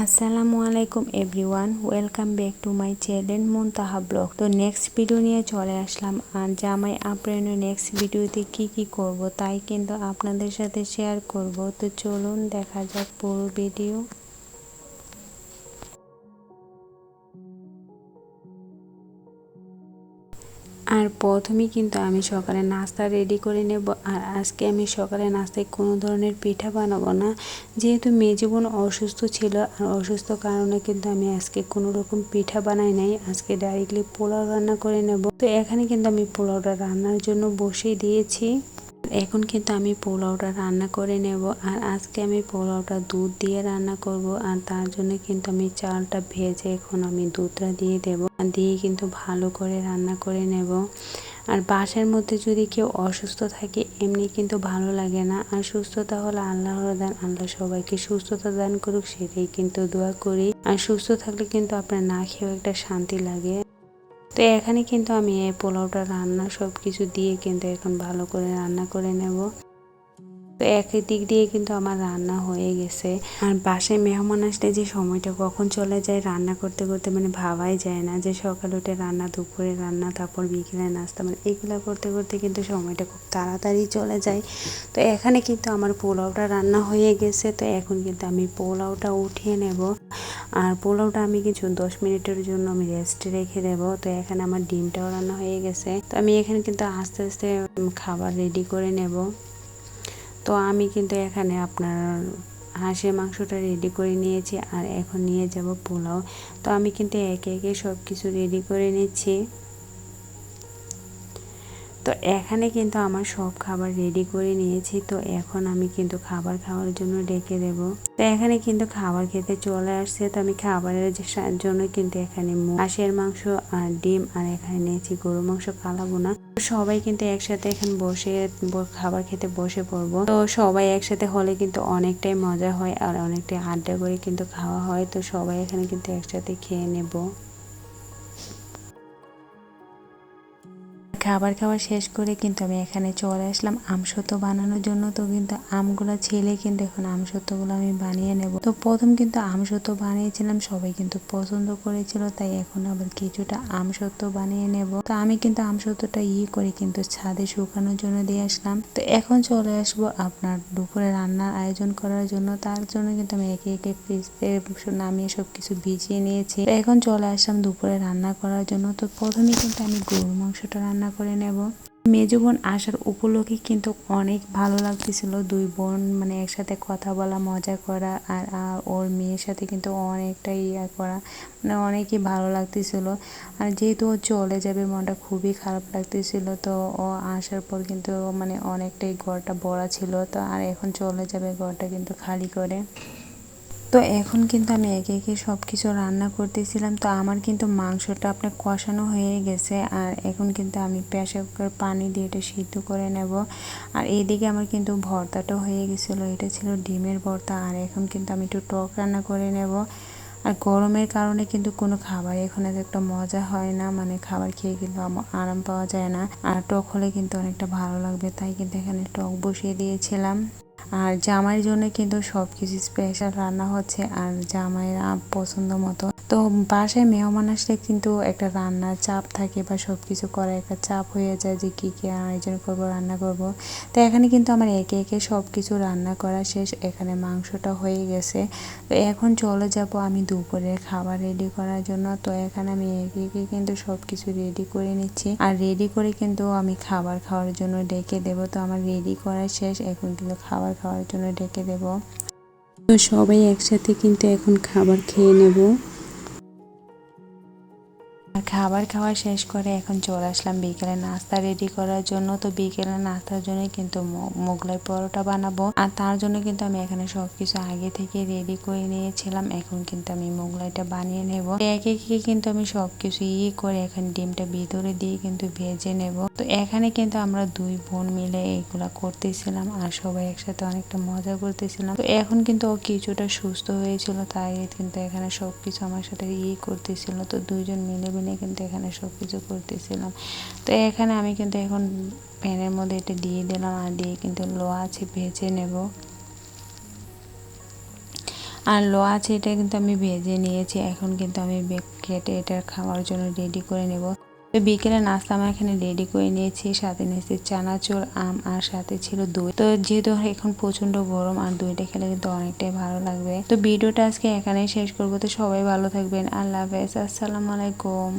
আসসালামু আলাইকুম everyone welcome back to my channel Muntaha blog তো নেক্সট ভিডিও নিয়ে চলে আসলাম। আর জামাই আপ্রায়ণের নেক্সট ভিডিওতে কি কি করব, তাই কিন্তু আপনাদের সাথে শেয়ার করব। তো চলুন, দেখা যাক পুরো ভিডিও আর প্রথমেই কিন্তু আমি সকালে নাস্তা রেডি করে নেব। আর আজকে আমি সকালে নাস্তায় কোনো ধরনের পিঠা বানাবো না। যেহেতু মেয়ে জীবন অসুস্থ ছিল, আর অসুস্থ কারণে কিন্তু আমি আজকে কোনো রকম পিঠা বানাই নাই। আজকে ডাইরেক্টলি পোলাও রান্না করে নেব। তো এখানে কিন্তু আমি পোলাওটা রান্নার জন্য বসিয়ে দিয়েছি। এখন কিন্তু আমি পোলাওটা রান্না করে নেব আর আজকে আমি পোলাওটা দুধ দিয়ে রান্না করব আর তার জন্য কিন্তু আমি চালটা ভেজে এখন আমি দুধটা দিয়ে দেব আর দিয়ে কিন্তু ভালো করে রান্না করে নেব। আর বাসের মধ্যে যদি কেউ অসুস্থ থাকে এমনি কিন্তু ভালো লাগে না। আর সুস্থতা হলে আল্লাহর দান, আল্লাহ সবাইকে সুস্থতা দান করুক, সেটাই কিন্তু দোয়া করি। আর সুস্থ থাকলে কিন্তু আপনার না খেয়েও একটা শান্তি লাগে। তো এখানে কিন্তু আমি এই পোলাওটা রান্না সব কিছু দিয়ে কিন্তু এখন ভালো করে রান্না করে নেব। তো এক দিক দিয়ে কিন্তু আমার রান্না হয়ে গেছে। আর বাসায় মেহমান আসলে যে সময়টা কখন চলে যায় রান্না করতে করতে মানে ভাবাই যায় না যে সকালে উঠে রান্না, দুপুরে রান্না, তারপর বিকেলে নাস্তা মানে এগুলো করতে করতে কিন্তু সময়টা খুব তাড়াতাড়ি চলে যায়। তো এখানে কিন্তু আমার পোলাওটা রান্না হয়ে গেছে। তো এখন কিন্তু আমি পোলাওটা উঠিয়ে নেব। আর পোলাওটা আমি কিছু দশ মিনিটের জন্য আমি রেস্টে রেখে দেবো। তো এখানে আমার ডিমটাও রান্না হয়ে গেছে। তো আমি এখানে কিন্তু আস্তে আস্তে খাবার রেডি করে নেব। তো আমি কিন্তু এখানে আপনার হাঁসের মাংসটা রেডি করে নিয়েছি আর এখন নিয়ে যাব পোলাও। তো আমি কিন্তু একে একে সব কিছু রেডি করে নিচ্ছি। তো এখানে কিন্তু আমার সব খাবার রেডি করে নিয়েছি, তো এখন আমি কিন্তু খাবার খাওয়ার জন্য ডেকে দেব। তো এখানে কিন্তু খাবার খেতে চলে আসছে, তো আমি খাবারের জন্য কিন্তু এখানে হাঁসের মাংস, আর ডিম, আর এখানে নিয়েছি গরু মাংস কালাবো না সবাই কিন্তু একসাথে এখানে বসে খাবার খেতে বসে পড়ব। তো সবাই একসাথে হলে কিন্তু অনেকটাই মজা হয়, আর অনেকটাই আড্ডা করে কিন্তু খাওয়া হয়, তো সবাই এখানে কিন্তু একসাথে খেয়ে নেব। খাবার খাওয়া শেষ করে কিন্তু আমি এখানে চলে আসলাম। আমসত্ব বানানোর জন্য তো কিন্তু আমগুলো ছেলে কিন্তু এখন আমসত্বগুলো আমি বানিয়ে নেব। তো প্রথম কিন্তু আমসত্ব বানিয়েছিলাম, সবাই কিন্তু পছন্দ করেছিল, তাই এখন আবার কিছুটা আমসত্ব বানিয়ে নেব। তো আমি কিন্তু আমসত্বটা ইয়ে করে কিন্তু ছাদে শুকানোর জন্য দিয়ে আসলাম। তো এখন চলে আসব আপনার দুপুরে রান্নার আয়োজন করার জন্য। তার জন্য কিন্তু আমি একে একে ফ্রিজে নামিয়ে সব কিছু ভিজিয়ে নিয়েছি। এখন চলে আসলাম দুপুরে রান্না করার জন্য। তো প্রথমে কিন্তু আমি গরু মাংসটা রান্না করে নেব। মেজো বোন আসার উপলক্ষে কিন্তু অনেক ভালো লাগতেছিল। দুই বোন মানে একসাথে কথা বলা, মজা করা আর ওর মেয়ের সাথে কিন্তু অনেকটা ইয়া করা মানে অনেকই ভালো লাগতেছিল। আর যেহেতু ও চলে যাবে, মনটা খুবই খারাপ লাগতেছিল, তো ও আসার পর কিন্তু মানে অনেকটাই ঘরটা বড়া ছিল। তো আর এখন চলে যাবে ঘরটা কিন্তু খালি করে। তো এখন কিন্তু আমি একে একে সব কিছু রান্না করতেছিলাম। তো আমার কিন্তু মাংসটা আপনার কষানো হয়ে গেছে। আর এখন কিন্তু আমি প্রেশার কুকার পানি দিয়ে এটা সিদ্ধ করে নেব। আর এইদিকে আমার কিন্তু ভর্তাটা হয়ে গেছিল। এটা ছিল ডিমের ভর্তা। আর এখন কিন্তু আমি একটু টক রান্না করে নেব। আর গরমের কারণে কিন্তু কোনো খাবার এখন একটা মজা হয় না। মানে খাবার খেয়ে কিন্তু আরাম পাওয়া যায় না। আর টক হলে কিন্তু অনেকটা ভালো লাগবে। তাই কিন্তু এখানে টক বসিয়ে দিয়েছিলাম। আর জামাইয়ের জন্য কিন্তু সব কিছু স্পেশাল রান্না হচ্ছে আর জামাইয়ের পছন্দ মতো তো বাসায় মেহমান আসলে কিন্তু একটা রান্নার চাপ থাকে বা সব কিছু করার একটা চাপ হয়ে যায় যে কী কী আয়োজন করব, রান্না করব। তো এখানে কিন্তু আমার একে একে সব কিছু রান্না করা শেষ, এখানে মাংসটা হয়ে গেছে। তো এখন চলে যাব আমি দুপুরের খাবার রেডি করার জন্য। তো এখানে আমি একে একে কিন্তু সব কিছু রেডি করে নিচ্ছি। আর রেডি করে কিন্তু আমি খাবার খাওয়ার জন্য ডেকে দেব। তো আমার রেডি করা শেষ, এখন কিন্তু খাবার খাওয়ার জন্য ডেকে দেব। তো সবাই একসাথে কিন্তু এখন খাবার খেয়ে নেব। খাবার খাওয়া শেষ করে এখন চলে আসলাম বিকেলে নাস্তা রেডি করার জন্য। তো বিকেলে নাস্তার জন্য কিন্তু মোগলাই পরোটা বানাবো। আর তার জন্য কিন্তু আমি এখানে সবকিছু আগে থেকে রেডি করে নিয়েছিলাম। এখন কিন্তু আমি মোগলাইটা বানিয়ে নেব। একে একে কিন্তু আমি সবকিছু ইয়ে করে এখন ডিমটা ভিতরে দিয়ে কিন্তু ভেজে নেব। তো এখানে কিন্তু আমরা দুই বোন মিলে এগুলা করতেছিলাম আর সবাই একসাথে অনেকটা মজা করতেছিলাম। তো এখন কিন্তু ও কিছুটা সুস্থ হয়েছিল, তাই কিন্তু এখানে সবকিছু আমার সাথে ইয়ে করতেছিল। তো দুইজন মিলে মিলে কিন্তু এখানে সব কিছু করতেছিলাম। তো এখানে আমি কিন্তু এখন প্যানের মধ্যে এটা দিয়ে দিলাম আর দিয়ে কিন্তু লোয়া আছে ভেজে নেব। আর লো আছে এটা কিন্তু আমি ভেজে নিয়েছি, এখন কিন্তু আমি কেটে এটা খাওয়ার জন্য রেডি করে নেব। তো বিকেলে নাস্তা আমার এখানে রেডি করে নিয়েছি, সাথে নিয়েছি চানাচুর, আম, আর সাথে ছিল দই। তো যেহেতু এখন প্রচণ্ড গরম আর দইটা খেলে কিন্তু অনেকটাই ভালো লাগবে। তো ভিডিওটা আজকে এখানেই শেষ করব। তো সবাই ভালো থাকবেন। আল্লাহ হাফেজ। আসসালামু আলাইকুম।